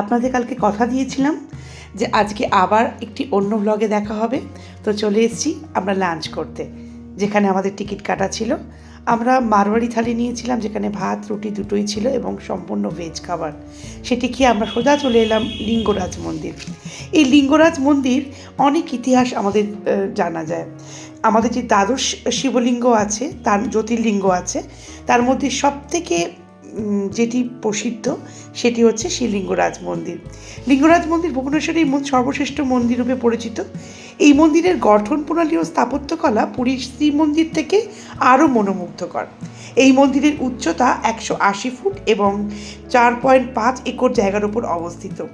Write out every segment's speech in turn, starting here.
আপনাদের কালকে কথা দিয়েছিলাম যে আজকে আবার একটি অন্য ব্লগে দেখা হবে। তো চলে এসেছি আমরা লাঞ্চ করতে, যেখানে আমাদের টিকিট কাটা ছিল। আমরা মারোয়ারি থালি নিয়েছিলাম, যেখানে ভাত, রুটি দুটোই ছিল এবং সম্পূর্ণ ভেজ খাবার। সেটি খেয়ে আমরা সোজা চলে এলাম লিঙ্গরাজ মন্দির। এই লিঙ্গরাজ মন্দির অনেক ইতিহাস আমাদের জানা যায়। আমাদের যে দ্বাদশ শিবলিঙ্গ আছে, তার জ্যোতির্লিঙ্গ আছে, তার মধ্যে সব থেকে যেটি প্রসিদ্ধ, সেটি হচ্ছে সেই লিঙ্গরাজ মন্দির। লিঙ্গরাজ মন্দির ভুবনেশ্বরের মন- সর্বশ্রেষ্ঠ মন্দির রূপে পরিচিত। এই মন্দিরের গঠন প্রণালী ও স্থাপত্যকলা পুরীর শ্রী মন্দির থেকে আরও মনোমুগ্ধকর। এই মন্দিরের উচ্চতা একশো আশি ফুট এবং চার পয়েন্ট পাঁচ একর জায়গার উপর অবস্থিত।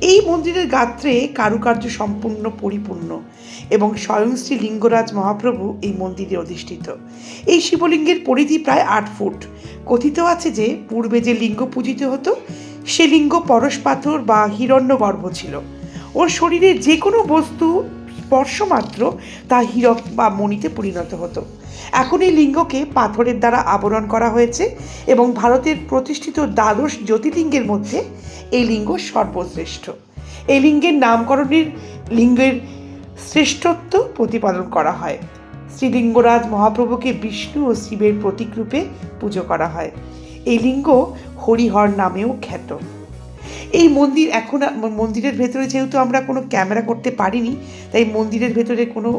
এই মন্দিরের গাত্রে কারুকার্য সম্পূর্ণ পরিপূর্ণ এবং স্বয়ং শ্রী লিঙ্গরাজ মহাপ্রভু এই মন্দিরে অধিষ্ঠিত। এই শিবলিঙ্গের পরিধি প্রায় আট ফুট। কথিত আছে যে, পূর্বে যে লিঙ্গ পূজিত হতো, সে লিঙ্গ পরশ পাথর বা হিরণ্যগর্ভ ছিল। ওর শরীরে যে কোনো বস্তু স্পর্শমাত্র তা হীরক বা মণিতে পরিণত হতো। এখন এই লিঙ্গকে পাথরের দ্বারা আবরণ করা হয়েছে এবং ভারতের প্রতিষ্ঠিত দ্বাদশ জ্যোতির্লিঙ্গের মধ্যে এই লিঙ্গ সর্বশ্রেষ্ঠ। এই লিঙ্গের নামকরণের লিঙ্গের শ্রেষ্ঠত্ব প্রতিপাদন করা হয়। শ্রীলিঙ্গরাজ মহাপ্রভুকে বিষ্ণু ও শিবের প্রতীক রূপে পুজো করা হয়। এই লিঙ্গ হরিহর নামেও খ্যাত। এই মন্দির এখন মন্দিরের ভেতরে যেহেতু আমরা কোনো ক্যামেরা করতে পারিনি, তাই মন্দিরের ভেতরে কোনো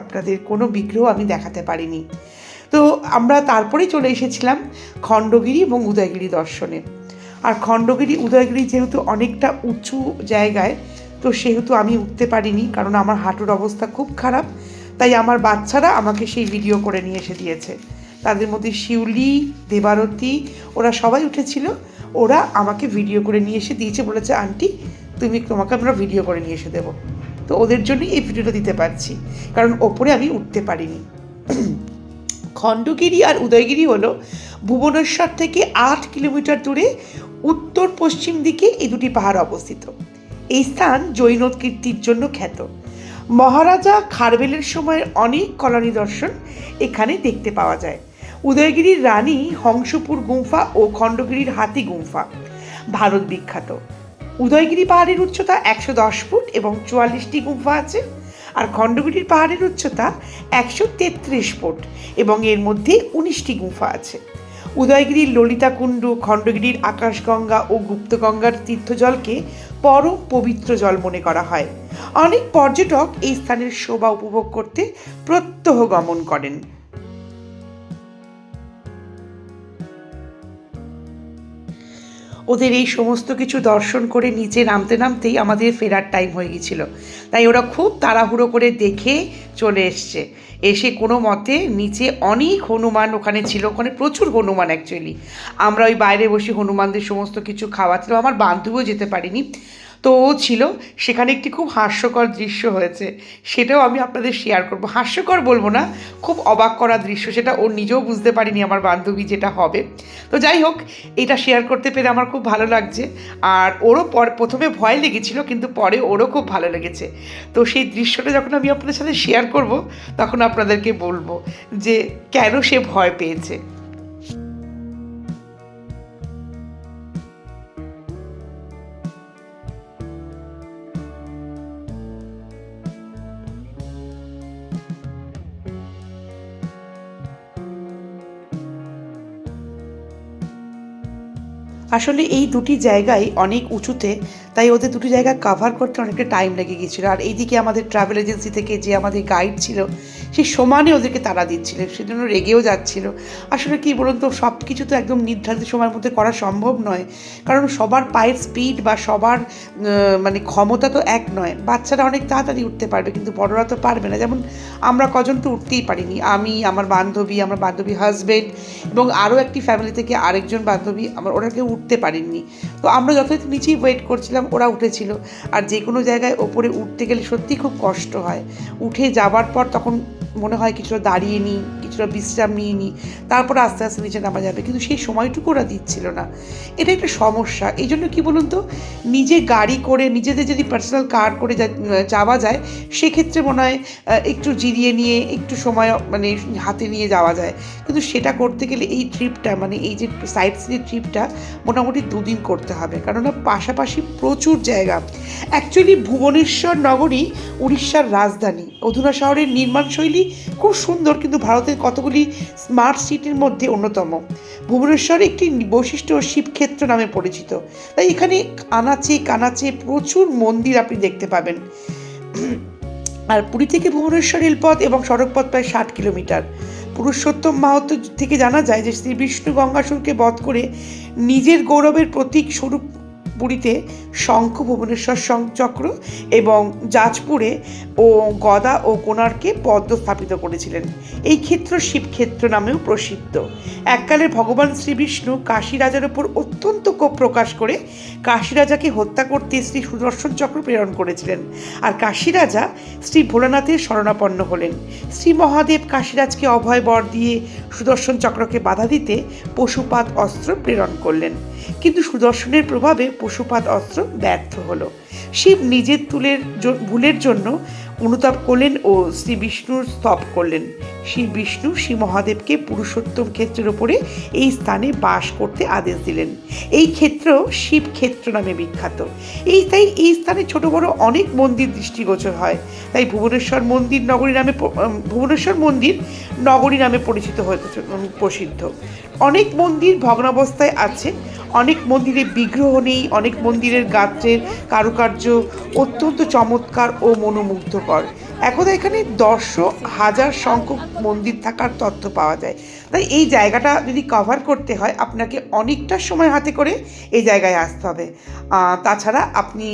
আপনাদের কোনো বিগ্রহ আমি দেখাতে পারিনি। তো আমরা তারপরেই চলে এসেছিলাম খণ্ডগিরি এবং উদয়গিরি দর্শনে। আর খণ্ডগিরি, উদয়গিরি যেহেতু অনেকটা উঁচু জায়গায়, তো সেহেতু আমি উঠতে পারিনি, কারণ আমার হাঁটুর অবস্থা খুব খারাপ, তাই আমার বাচ্চারা আমাকে সেই ভিডিও করে নিয়ে এসে দিয়েছে। তাদের মধ্যে শিউলি, দেবারতী, ওরা সবাই উঠেছিল। ওরা আমাকে ভিডিও করে নিয়ে এসে দিয়েছে বলেছে, আন্টি, তুমি তোমাকে আমরা ভিডিও করে নিয়ে এসে দেবো। তো ওদের জন্যই এই ভিডিওটা দিতে পারছি, কারণ ওপরে আমি উঠতে পারিনি। খণ্ডগিরি আর উদয়গিরি হলো ভুবনেশ্বর থেকে আট কিলোমিটার দূরে উত্তর পশ্চিম দিকে এই দুটি পাহাড় অবস্থিত। এই স্থান জৈন কীর্তির জন্য খ্যাত। মহারাজা খারবেলের সময়ের অনেক কলা নিদর্শন এখানে দেখতে পাওয়া যায়। উদয়গিরির রানী হংসপুর গুম্ফা ও খণ্ডগিরির হাতি গুম্ফা। ভারত বিখ্যাত। উদয়গিরি পাহাড়ের উচ্চতা একশো দশ ফুট এবং চুয়াল্লিশটি গুম্ফা আছে আর খণ্ডগিরির পাহাড়ের উচ্চতা একশো তেত্রিশ ফুট এবং এর মধ্যে উনিশটি গুম্ফা আছে। উদয়গিরির ললিতাকুণ্ড, খণ্ডগিরির আকাশগঙ্গা ও গুপ্তগঙ্গার তীর্থজলকে পরম পবিত্র জল মনে করা হয়। অনেক পর্যটক এই স্থানের শোভা উপভোগ করতে প্রত্যহ গমন করেন। ওদের এই সমস্ত কিছু দর্শন করে নিচে নামতে নামতেই আমাদের ফেরার টাইম হয়ে গেছিল তাই ওরা খুব তাড়াহুড়ো করে দেখে চলে এসছে। এসে কোনো মতে নিচে অনেক হনুমান ওখানে ছিল, ওখানে প্রচুর হনুমান অ্যাকচুয়ালি আমরা ওই বাইরে বসে হনুমানদের সমস্ত কিছু খাওয়াচ্ছিলাম আমার বান্ধবীও যেতে পারিনি। তো ও ছিল, সেখানে একটি খুব হাস্যকর দৃশ্য হয়েছে। সেটাও আমি আপনাদের শেয়ার করব। হাস্যকর বলব না, খুব অবাক করা দৃশ্য, সেটা ও নিজেও বুঝতে পারিনি আমার বান্ধবী যেটা হবে। তো যাই হোক, এটা শেয়ার করতে পেরে আমার খুব ভালো লাগছে। আর ওরও পর, প্রথমে ভয় লেগেছিল, কিন্তু পরে ওরও খুব ভালো লেগেছে। তো সেই দৃশ্যটা যখন আমি আপনাদের সাথে শেয়ার করব, তখন আপনাদেরকে বলব যে, কেন সে ভয় পেয়েছে? আসলে এই দুটি জায়গায় অনেক উঁচুতে, তাই ওদের দুটি জায়গা কাভার করতে অনেকটা টাইম লেগে গিয়েছিল। আর এইদিকে আমাদের ট্রাভেল এজেন্সি থেকে যে আমাদের গাইড ছিল, সে সমানে ওদেরকে তাড়া দিচ্ছিল সেজন্য রেগেও যাচ্ছিল। আসলে কি বলুন তো সব কিছু তো একদম নির্ধারিত সময়ের মধ্যে করা সম্ভব নয়। কারণ সবার পায়ের স্পিড বা সবার মানে ক্ষমতা তো এক নয়। বাচ্চারা অনেক তাড়াতাড়ি উঠতে পারবে, কিন্তু বড়রা তো পারবে না। যেমন আমরা কজন তো উঠতেই পারিনি। আমি, আমার বান্ধবী আমার বান্ধবী হাজবেন্ড এবং আরও একটি ফ্যামিলি থেকে আরেকজন বান্ধবী, আমার ওরা কেউ উঠতে পারেননি। তো আমরা যথাযথ নিচেই ওয়েট করছিলাম, ওরা উঠেছিল। আর যে কোনো জায়গায় ওপরে উঠতে গেলে সত্যি খুব কষ্ট হয়। উঠে যাবার পর তখন মনে হয় কিছুটা দাঁড়িয়ে নিই কিছুটা বিশ্রাম নিয়ে নিই তারপর আস্তে আস্তে নিচে নামা যাবে। কিন্তু সেই সময়টুকু ওরা দিচ্ছিল না। এটা একটা সমস্যা। এই জন্য কী বলুন তো, নিজে গাড়ি করে, নিজেদের যদি পার্সোনাল কার করে যাওয়া যায়, সেক্ষেত্রে মনে হয় একটু জিরিয়ে নিয়ে, একটু সময় মানে হাতে নিয়ে যাওয়া যায়। কিন্তু সেটা করতে গেলে এই ট্রিপটা মানে এই যে সাইড সিনের ট্রিপটা মোটামুটি দুদিন করতে হবে। কারণ পাশাপাশি প্রচুর জায়গা। অ্যাকচুয়ালি ভুবনেশ্বর নগরী উড়িষ্যার রাজধানী। অধুনা শহরের নির্মাণ শৈলী খুব সুন্দর, কিন্তু ভারতের কতগুলি স্মার্ট সিটির মধ্যে অন্যতম। ভুবনেশ্বর একটি বৈশিষ্ট্য শিবক্ষেত্র নামে পরিচিত। তাই এখানে আনাচে কানাচে প্রচুর মন্দির আপনি দেখতে পাবেন। আর পুরী থেকে ভুবনেশ্বর রেলপথ এবং সড়কপথ প্রায় ষাট কিলোমিটার। পুরুষোত্তম মাহাত্ম থেকে জানা যায় যে শ্রী বিষ্ণু গঙ্গাসুরকে বধ করে নিজের গৌরবের প্রতীক স্বরূপ পুরীতে শঙ্খ ভুবনেশ্বর চক্র এবং যাজপুরে ও গদা ও কোণার্কে পদ্ম স্থাপিত করেছিলেন। এই ক্ষেত্র শিবক্ষেত্র নামেও প্রসিদ্ধ। এককালে ভগবান শ্রীবিষ্ণু কাশী রাজার উপর অত্যন্ত কোপ প্রকাশ করে কাশী রাজাকে হত্যা করতে শ্রী সুদর্শন চক্র প্রেরণ করেছিলেন। আর কাশী রাজা শ্রী ভোলানাথের শরণাপন্ন হলেন। শ্রী মহাদেব কাশীরাজকে অভয় বর দিয়ে সুদর্শন চক্রকে বাধা দিতে পশুপাত অস্ত্র প্রেরণ করলেন। কিন্তু সুদর্শনের প্রভাবে পশুপাত অস্ত্র ব্যর্থ হলো। শিব নিজের তুলের ভুলের জন্য অনুতাপ করলেন ও শ্রী বিষ্ণুর স্তব করলেন। শ্রী বিষ্ণু শ্রী মহাদেবকে পুরুষোত্তম ক্ষেত্রের ওপরে এই স্থানে বাস করতে আদেশ দিলেন। এই ক্ষেত্র শিব ক্ষেত্র নামে বিখ্যাত। এই তাই এই স্থানে ছোট বড় অনেক মন্দির দৃষ্টিগোচর হয়। তাই ভুবনেশ্বর মন্দির নগরী নামে ভুবনেশ্বর মন্দির নগরী নামে পরিচিত হয়েছে প্রসিদ্ধ। অনেক মন্দির ভগ্নাবস্থায় আছে। অনেক মন্দিরে বিগ্রহ নেই, অনেক মন্দিরের গাত্রের কারুকার্য অত্যন্ত চমৎকার ও মনোমুগ্ধকর। একদা এখানে দশ হাজার সংখ্যক মন্দির থাকার তথ্য পাওয়া যায়। তাই এই জায়গাটা যদি কভার করতে হয়, আপনাকে অনেকটা সময় হাতে করে এই জায়গায় আসতে হবে। তাছাড়া আপনি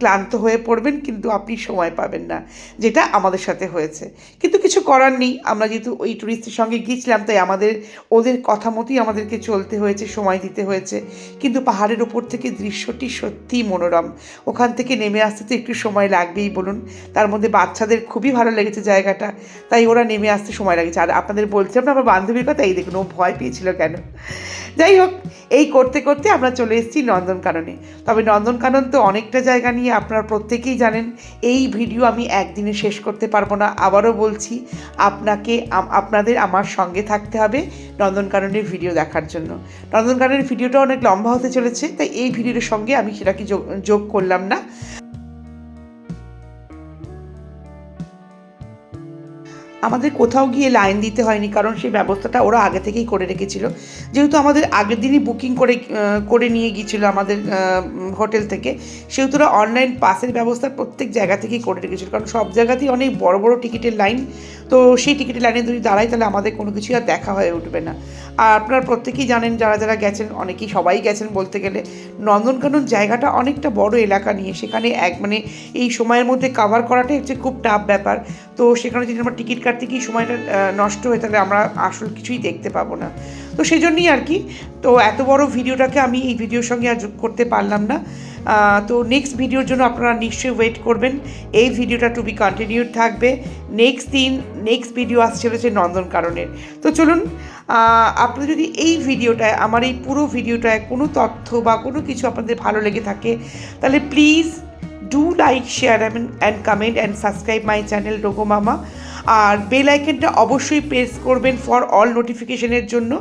ক্লান্ত হয়ে পড়বেন কিন্তু আপনি সময় পাবেন না, যেটা আমাদের সাথে হয়েছে। কিন্তু কিছু করার নেই, আমরা যেহেতু ওই ট্যুরিস্টের সঙ্গে গিয়েছিলাম, তাই আমাদের, ওদের কথা মতোই আমাদেরকে চলতে হয়েছে, সময় দিতে হয়েছে। কিন্তু পাহাড়ের ওপর থেকে দৃশ্যটি সত্যিই মনোরম। ওখান থেকে নেমে আসতে তো একটু সময় লাগবেই, বলুন। তার মধ্যে বাচ্চাদের খুবই ভালো লেগেছে জায়গাটা, তাই ওরা নেমে আসতে সময় লাগেছে। আর আপনাদের বলছিলাম না, আমার বান্ধবীর কথা, এই দেখুন, ও ভয় পেয়েছিল কেন? যাই হোক, এই করতে করতে আমরা চলে এসেছি নন্দনকাননে। তবে নন্দনকানন তো অনেকটা জায়গা নিয়ে আপনারা প্রত্যেকেই জানেন, এই ভিডিও আমি একদিনে শেষ করতে পারব না। আবারও বলছি, আপনাকে আপনাদের আমার সঙ্গে থাকতে হবে নন্দনকাননের ভিডিও দেখার জন্য। নন্দনকাননের ভিডিওটা অনেক লম্বা হতে চলেছে, তাই এই ভিডিওর সঙ্গে আমি সেটাকে যোগ- করলাম না। আমাদের কোথাও গিয়ে লাইন দিতে হয়নি, কারণ সেই ব্যবস্থাটা ওরা আগে থেকেই করে রেখেছিল। যেহেতু আমাদের আগের দিনই বুকিং করে করে নিয়ে গিয়েছিল আমাদের হোটেল থেকে, সেহেতু ওরা অনলাইন পাসের ব্যবস্থা প্রত্যেক জায়গা থেকেই করে রেখেছিল, কারণ সব জায়গাতেই অনেক বড় বড় টিকিটের লাইন তো সেই টিকিটের লাইনে যদি দাঁড়াই, তাহলে আমাদের কোনো কিছুই আর দেখা হয়ে উঠবে না। আর আপনারা প্রত্যেকেই জানেন, যারা যারা গেছেন, অনেকেই সবাই গেছেন বলতে গেলে, নন্দনকানন জায়গাটা অনেকটা বড় এলাকা নিয়ে, সেখানে এক মানে এই সময়ের মধ্যে কাভার করাটাই হচ্ছে খুব টাফ ব্যাপার। তো সেখানে যদি আমরা টিকিট কাটতে গিয়ে সময়টা নষ্ট হয়ে তাহলে আমরা আসল কিছুই দেখতে পাবো না। তো সেই জন্যই আর কি, তো এত বড় ভিডিওটাকে আমি এই ভিডিওর সঙ্গে আর যোগ করতে পারলাম না। তো নেক্সট ভিডিওর জন্য আপনারা নিশ্চয়ই ওয়েট করবেন। এই ভিডিওটা টু বি কন্টিনিউড থাকবে। নেক্সট দিন নেক্সট ভিডিও আসছে চলেছে নন্দনকাননের। তো চলুন আপনাদের যদি এই ভিডিওটায়, আমার এই পুরো ভিডিওটায় কোনো তথ্য বা কোনো কিছু আপনাদের ভালো লেগে থাকে, তাহলে please do like share and comment and subscribe my channel Rogo Mama R bell আইকনটা অবশ্যই প্রেস করবেন ফর অল নোটিফিকেশনের জন্য।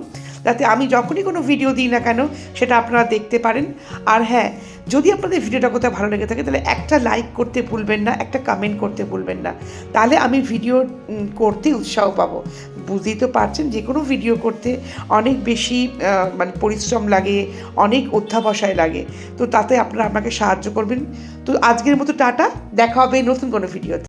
যাতে আমি যখনই কোনো ভিডিও দিই না কেন, সেটা আপনারা দেখতে পারেন। আর হ্যাঁ যদি আপনাদের ভিডিওটা কোথাও ভালো লেগে থাকে, তাহলে একটা লাইক করতে ভুলবেন না, একটা কমেন্ট করতে ভুলবেন না। তাহলে আমি ভিডিও করতে উৎসাহ পাবো। বুঝতেই তো পারছেন যে কোনো ভিডিও করতে অনেক বেশি মানে পরিশ্রম লাগে, অনেক অধ্যাবসায় লাগে। তো তাতে আপনারা আমাকে সাহায্য করবেন। তো আজকের মতো টাটা, দেখা হবে নতুন কোনো ভিডিওতে